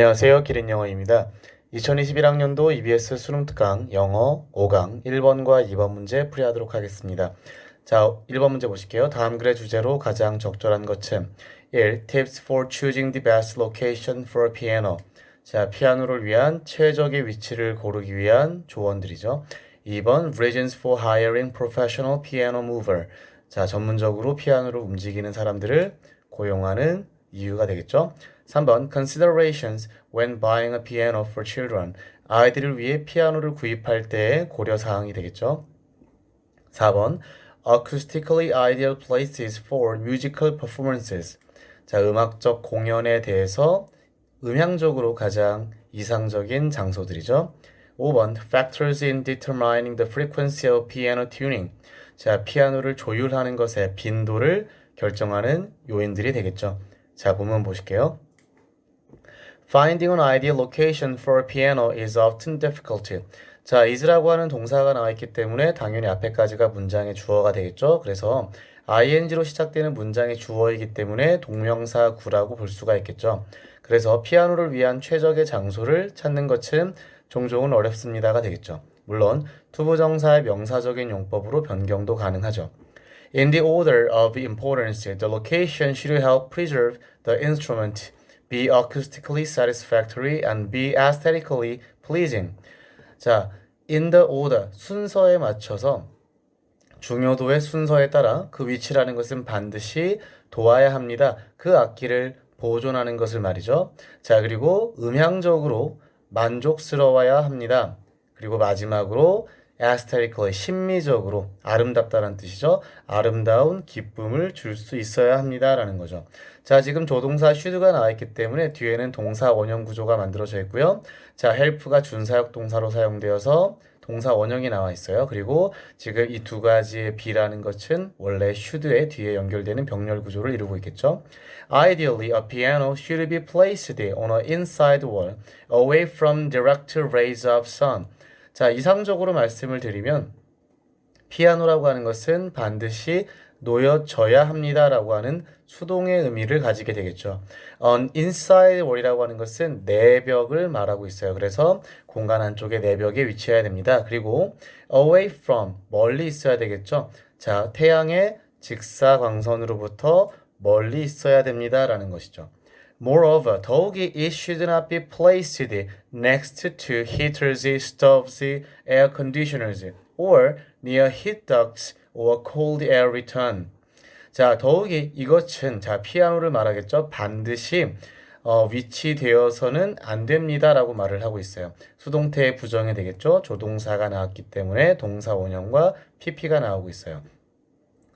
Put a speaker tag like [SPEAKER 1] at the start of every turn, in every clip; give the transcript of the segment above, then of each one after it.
[SPEAKER 1] 안녕하세요. 기린 영어입니다. 2021학년도 EBS 수능 특강 영어 5강 1번과 2번 문제 풀이하도록 하겠습니다. 자, 1번 문제 보실게요. 다음 글의 주제로 가장 적절한 것은 1. Tips for choosing the best location for piano. 자, 피아노를 위한 최적의 위치를 고르기 위한 조언들이죠. 2번 Reasons for hiring professional piano mover. 자, 전문적으로 피아노를 움직이는 사람들을 고용하는 이유가 되겠죠. 3번 Considerations when buying a piano for children. 아이들을 위해 피아노를 구입할 때의 고려 사항이 되겠죠. 4번 Acoustically ideal places for musical performances. 자, 음악적 공연에 대해서 음향적으로 가장 이상적인 장소들이죠. 5번 Factors in determining the frequency of piano tuning. 자, 피아노를 조율하는 것의 빈도를 결정하는 요인들이 되겠죠. 자, 본문 보실게요. Finding an ideal location for a piano is often difficult. 자, is라고 하는 동사가 나와 있기 때문에 당연히 앞에까지가 문장의 주어가 되겠죠. 그래서 ing로 시작되는 문장의 주어이기 때문에 동명사 구라고 볼 수가 있겠죠. 그래서 피아노를 위한 최적의 장소를 찾는 것은 종종은 어렵습니다가 되겠죠. 물론 투부정사의 명사적인 용법으로 변경도 가능하죠. In the order of importance, the location should help preserve the instrument, be acoustically satisfactory, and be aesthetically pleasing. 자, in the order, 순서에 맞춰서 중요도의 순서에 따라 그 위치라는 것은 반드시 도와야 합니다. 그 악기를 보존하는 것을 말이죠. 자, 그리고 음향적으로 만족스러워야 합니다. 그리고 마지막으로 aesthetically 심미적으로 아름답다는 뜻이죠. 아름다운 기쁨을 줄 수 있어야 합니다라는 거죠. 자, 지금 조동사 should가 나와 있기 때문에 뒤에는 동사 원형 구조가 만들어져 있고요. 자, help가 준사역 동사로 사용되어서 동사 원형이 나와 있어요. 그리고 지금 이 두 가지의 B라는 것은 원래 should의 뒤에 연결되는 병렬 구조를 이루고 있겠죠. Ideally, a piano should be placed on an inside wall, away from direct rays of sun. 자, 이상적으로 말씀을 드리면 피아노라고 하는 것은 반드시 놓여져야 합니다라고 하는 수동의 의미를 가지게 되겠죠. On inside wall이라고 하는 것은 내벽을 말하고 있어요. 그래서 공간 안쪽에 내벽에 위치해야 됩니다. 그리고 away from 멀리 있어야 되겠죠. 자, 태양의 직사광선으로부터 멀리 있어야 됩니다라는 것이죠. Moreover, 더욱이 it should not be placed next to heaters, stoves, air conditioners, or near heat ducts or cold air return. 자, 더욱이 이것은 자 피아노를 말하겠죠. 반드시 어, 위치되어서는 안 됩니다라고 말을 하고 있어요. 수동태의 부정이 되겠죠. 조동사가 나왔기 때문에 동사 원형과 pp가 나오고 있어요.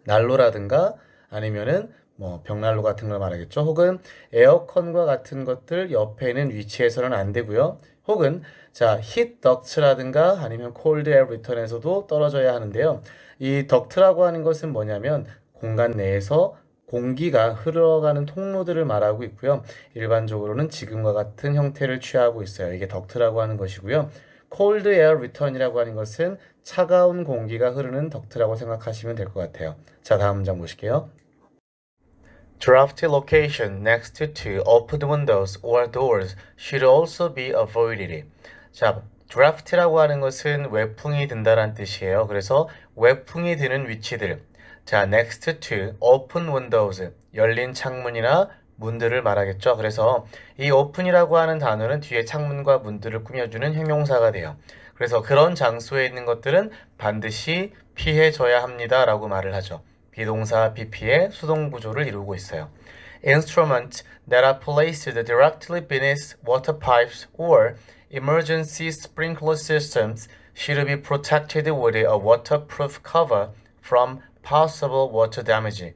[SPEAKER 1] 난로라든가 아니면은 뭐 벽난로 같은 걸 말하겠죠. 혹은 에어컨과 같은 것들 옆에는 위치해서는 안 되고요. 혹은 자 히트 덕트라든가 아니면 콜드 에어 리턴에서도 떨어져야 하는데요. 이 덕트라고 하는 것은 뭐냐면 공간 내에서 공기가 흘러가는 통로들을 말하고 있고요. 일반적으로는 지금과 같은 형태를 취하고 있어요. 이게 덕트라고 하는 것이고요. 콜드 에어 리턴이라고 하는 것은 차가운 공기가 흐르는 덕트라고 생각하시면 될 것 같아요. 자, 다음 문장 보실게요. Drafty location next to open windows or doors should also be avoided. 자, draft라고 하는 것은 외풍이 든다란 뜻이에요. 그래서 외풍이 드는 위치들. 자, next to open windows 열린 창문이나 문들을 말하겠죠. 그래서 이 open이라고 하는 단어는 뒤에 창문과 문들을 꾸며주는 형용사가 돼요. 그래서 그런 장소에 있는 것들은 반드시 피해져야 합니다라고 말을 하죠. 비동사 BP의 수동 구조를 이루고 있어요. Instruments that are placed directly beneath water pipes or emergency sprinkler systems should be protected with a waterproof cover from possible water damage.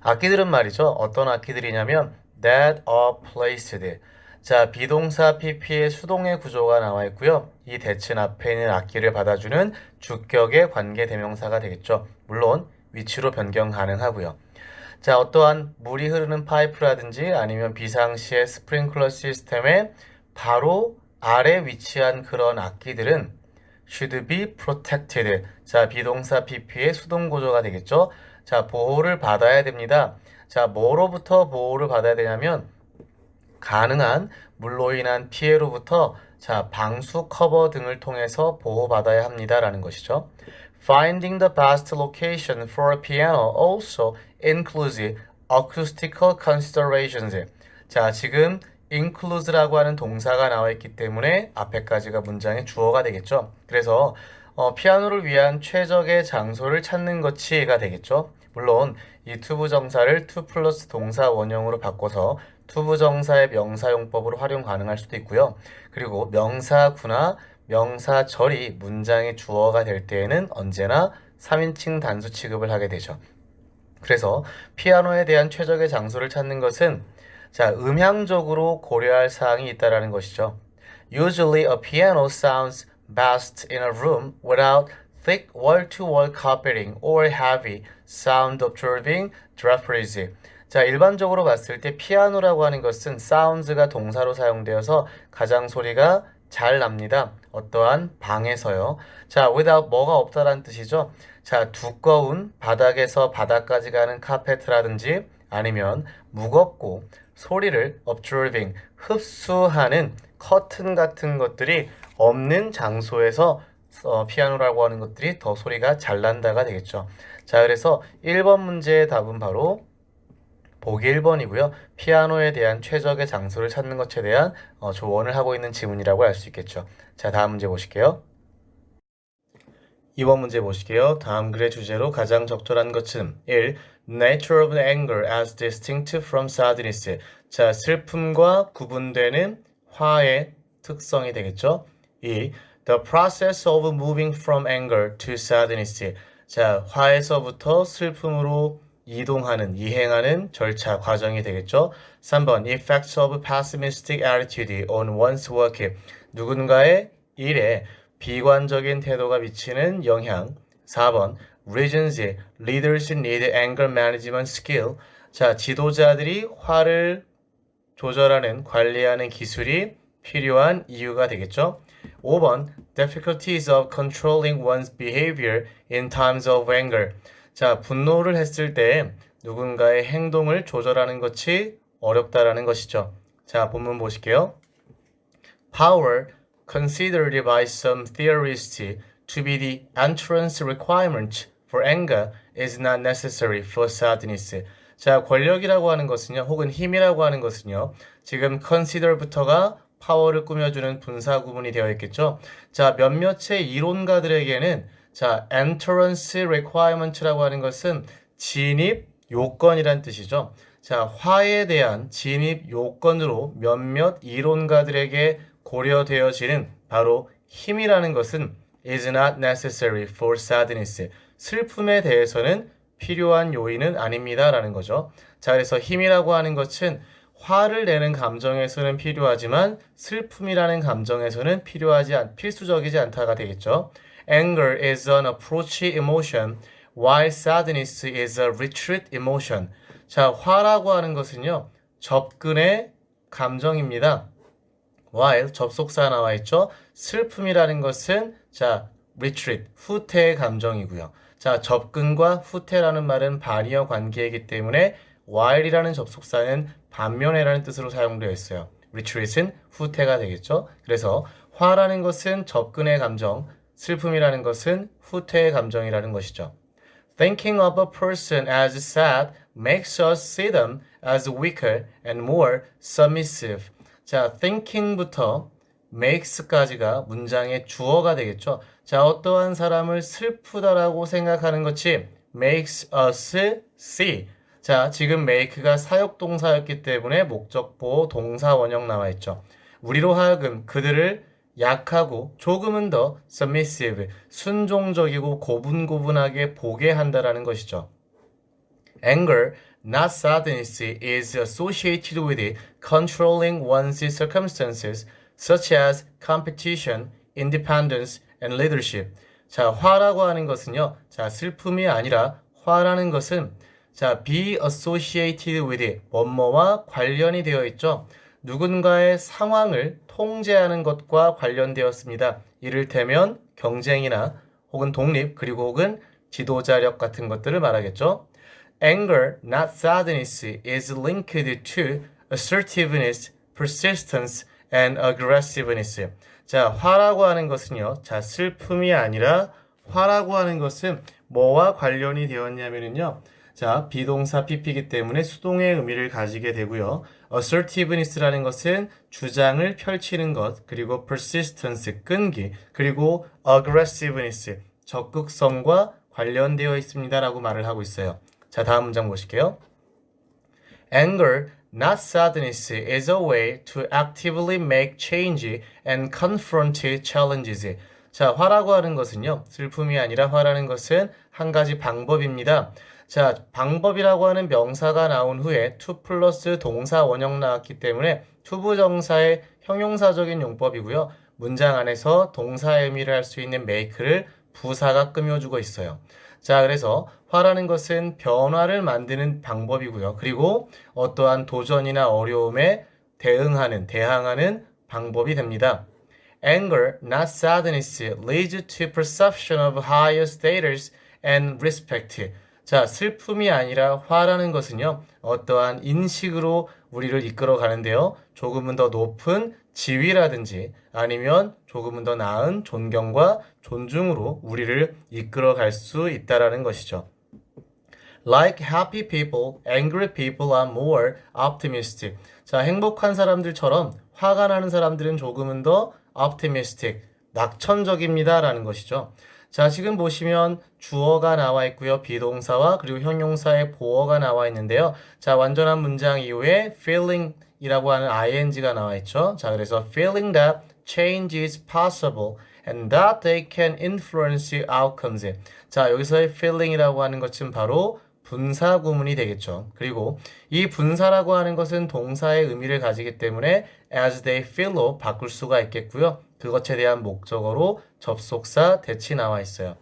[SPEAKER 1] 악기들은 말이죠. 어떤 악기들이냐면 that are placed. 자, 비동사 PP의 수동의 구조가 나와 있고요. 이 대칭 앞에 있는 악기를 받아주는 주격의 관계 대명사가 되겠죠. 물론 위치로 변경 가능하고요. 자, 어떠한 물이 흐르는 파이프라든지 아니면 비상시의 스프링클러 시스템의 바로 아래 위치한 그런 악기들은 should be protected. 자, 비동사 PP의 수동 구조가 되겠죠. 자, 보호를 받아야 됩니다. 자, 뭐로부터 보호를 받아야 되냐면 가능한 물로 인한 피해로부터 자, 방수 커버 등을 통해서 보호받아야 합니다라는 것이죠. Finding the best location for a piano also includes acoustical considerations. 자, 지금 include라고 하는 동사가 나와 있기 때문에 앞에까지가 문장의 주어가 되겠죠. 그래서 어, 피아노를 위한 최적의 장소를 찾는 것이가 되겠죠. 물론 이 투부 정사를 투 플러스 동사 원형으로 바꿔서 투부정사의 명사용법으로 활용 가능할 수도 있고요. 그리고 명사구나 명사절이 문장의 주어가 될 때에는 언제나 3인칭 단수 취급을 하게 되죠. 그래서 피아노에 대한 최적의 장소를 찾는 것은 자, 음향적으로 고려할 사항이 있다라는 것이죠. Usually a piano sounds best in a room without thick wall-to-wall carpeting or heavy sound absorbing draperies. 자, 일반적으로 봤을 때 피아노라고 하는 것은 sounds가 동사로 사용되어서 가장 소리가 잘 납니다. 어떠한 방에서요. 자, without 뭐가 없다라는 뜻이죠. 자, 두꺼운 바닥에서 바닥까지 가는 카페트라든지 아니면 무겁고 소리를 observing 흡수하는 커튼 같은 것들이 없는 장소에서 어, 피아노라고 하는 것들이 더 소리가 잘 난다가 되겠죠. 자, 그래서 1번 문제의 답은 바로 보기 1번이고요. 피아노에 대한 최적의 장소를 찾는 것에 대한 어, 조언을 하고 있는 지문이라고 할수 있겠죠. 자, 다음 문제 보실게요. 2번 문제 보실게요. 다음 글의 주제로 가장 적절한 것은 1. Nature of anger as distinct from sadness. 자, 슬픔과 구분되는 화의 특성이 되겠죠. 2. The process of moving from anger to sadness. 자, 화에서부터 슬픔으로 이동하는, 이행하는 절차, 과정이 되겠죠. 3번, effects of pessimistic attitude on one's work. 누군가의 일에 비관적인 태도가 미치는 영향. 4번, reasons leaders need anger management skill. 자, 지도자들이 화를 조절하는, 관리하는 기술이 필요한 이유가 되겠죠. 5번, difficulties of controlling one's behavior in times of anger. 자, 분노를 했을 때 누군가의 행동을 조절하는 것이 어렵다라는 것이죠. 자, 본문 보실게요. Power, considered by some theorists to be the entrance requirement for anger, is not necessary for sadness. 자, 권력이라고 하는 것은요, 혹은 힘이라고 하는 것은요, 지금 consider부터가 파워를 꾸며주는 분사 구문이 되어 있겠죠. 자, 몇몇의 이론가들에게는 자, entrance requirement라고 하는 것은 진입 요건이란 뜻이죠. 자, 화에 대한 진입 요건으로 몇몇 이론가들에게 고려되어지는 바로 힘이라는 것은 is not necessary for sadness. 슬픔에 대해서는 필요한 요인은 아닙니다라는 거죠. 자, 그래서 힘이라고 하는 것은 화를 내는 감정에서는 필요하지만 슬픔이라는 감정에서는 필요하지 않, 필수적이지 않다가 되겠죠. Anger is an approach emotion, while sadness is a retreat emotion. 자, 화라고 하는 것은요, 접근의 감정입니다. while 접속사 나와 있죠. 슬픔이라는 것은 자, retreat 후퇴의 감정이고요. 자, 접근과 후퇴라는 말은 반이어 관계이기 때문에 while이라는 접속사는 반면에라는 뜻으로 사용되어 있어요. retreat은 후퇴가 되겠죠. 그래서 화라는 것은 접근의 감정, 슬픔이라는 것은 후퇴의 감정이라는 것이죠. Thinking of a person as sad makes us see them as weaker and more submissive. 자, thinking부터 makes까지가 문장의 주어가 되겠죠. 자, 어떠한 사람을 슬프다라고 생각하는 것이 makes us see. 자, 지금 make가 사역동사였기 때문에 목적보 동사 원형 나와 있죠. 우리로 하여금 그들을 약하고 조금은 더 submissive, 순종적이고 고분고분하게 보게 한다라는 것이죠. Anger, not sadness, is associated with controlling one's circumstances, such as competition, independence, and leadership. 자, 화라고 하는 것은요. 자, 슬픔이 아니라 화라는 것은 자, be associated with 뭐뭐와 관련이 되어 있죠. 누군가의 상황을 통제하는 것과 관련되었습니다. 이를테면 경쟁이나 혹은 독립 그리고 혹은 지도자력 같은 것들을 말하겠죠. Anger, not sadness, is linked to assertiveness, persistence and aggressiveness. 자, 화라고 하는 것은요. 자, 슬픔이 아니라 화라고 하는 것은 뭐와 관련이 되었냐면요. 자, 비동사 pp이기 때문에 수동의 의미를 가지게 되고요. assertiveness라는 것은 주장을 펼치는 것, 그리고 persistence, 끈기, 그리고 aggressiveness, 적극성과 관련되어 있습니다라고 말을 하고 있어요. 자, 다음 문장 보실게요. Anger, not sadness, is a way to actively make change and confront challenges. 자, 화라고 하는 것은요, 슬픔이 아니라 화라는 것은 한 가지 방법입니다. 자, 방법이라고 하는 명사가 나온 후에 to 플러스 동사 원형 나왔기 때문에 투부정사의 형용사적인 용법이고요. 문장 안에서 동사의 의미를 할 수 있는 make를 부사가 꾸며주고 있어요. 자, 그래서 화라는 것은 변화를 만드는 방법이고요. 그리고 어떠한 도전이나 어려움에 대응하는, 대항하는 방법이 됩니다. Anger, not sadness, leads to perception of higher status and respect. 자, 슬픔이 아니라 화라는 것은요, 어떠한 인식으로 우리를 이끌어 가는데요. 조금은 더 높은 지위라든지 아니면 조금은 더 나은 존경과 존중으로 우리를 이끌어 갈 수 있다라는 것이죠. Like happy people, angry people are more optimistic. 자, 행복한 사람들처럼 화가 나는 사람들은 조금은 더 optimistic, 낙천적입니다라는 것이죠. 자, 지금 보시면 주어가 나와 있고요. 비동사와 그리고 형용사의 보어가 나와 있는데요. 자, 완전한 문장 이후에 feeling이라고 하는 ing가 나와 있죠. 자, 그래서 feeling that change is possible and that they can influence outcomes. 자, 여기서의 feeling이라고 하는 것은 바로 분사 구문이 되겠죠. 그리고 이 분사라고 하는 것은 동사의 의미를 가지기 때문에 as they feel로 바꿀 수가 있겠고요. 그것에 대한 목적어로 접속사 대치 나와 있어요.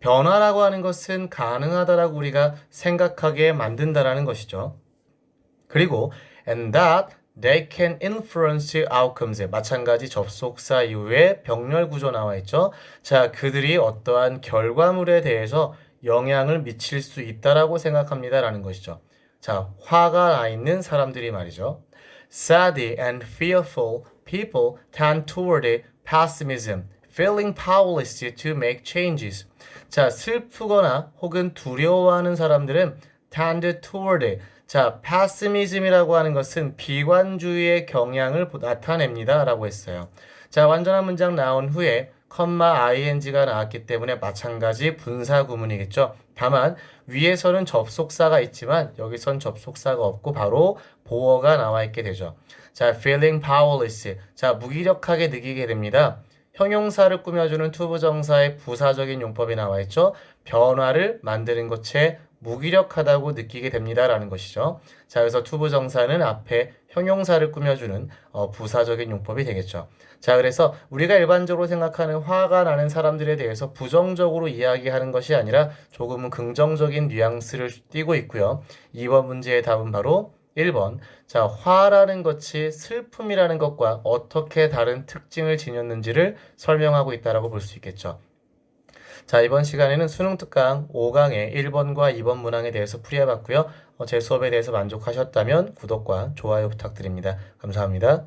[SPEAKER 1] 변화라고 하는 것은 가능하다라고 우리가 생각하게 만든다라는 것이죠. 그리고 and that they can influence outcomes 마찬가지 접속사 이후에 병렬 구조 나와 있죠. 자, 그들이 어떠한 결과물에 대해서 영향을 미칠 수 있다라고 생각합니다라는 것이죠. 자, 화가 나 있는 사람들이 말이죠. Sad and fearful people tend toward pessimism, feeling powerless to make changes. 자, 슬프거나 혹은 두려워하는 사람들은 tend toward 자, pessimism이라고 하는 것은 비관주의의 경향을 나타냅니다. 라고 했어요. 자, 완전한 문장 나온 후에 컴마 ing가 나왔기 때문에 마찬가지 분사 구문이겠죠. 다만 위에서는 접속사가 있지만 여기선 접속사가 없고 바로 보어가 나와 있게 되죠. 자, feeling powerless. 자, 무기력하게 느끼게 됩니다. 형용사를 꾸며주는 투부정사의 부사적인 용법이 나와 있죠. 변화를 만드는 것에 무기력하다고 느끼게 됩니다라는 것이죠. 자, 그래서 투부정사는 앞에 형용사를 꾸며주는 어, 부사적인 용법이 되겠죠. 자, 그래서 우리가 일반적으로 생각하는 화가 나는 사람들에 대해서 부정적으로 이야기하는 것이 아니라 조금은 긍정적인 뉘앙스를 띠고 있고요. 2번 문제의 답은 바로 1번. 자, 화라는 것이 슬픔이라는 것과 어떻게 다른 특징을 지녔는지를 설명하고 있다라고 볼 수 있겠죠. 자, 이번 시간에는 수능 특강 5강의 1번과 2번 문항에 대해서 풀이해 봤고요. 어, 제 수업에 대해서 만족하셨다면 구독과 좋아요 부탁드립니다. 감사합니다.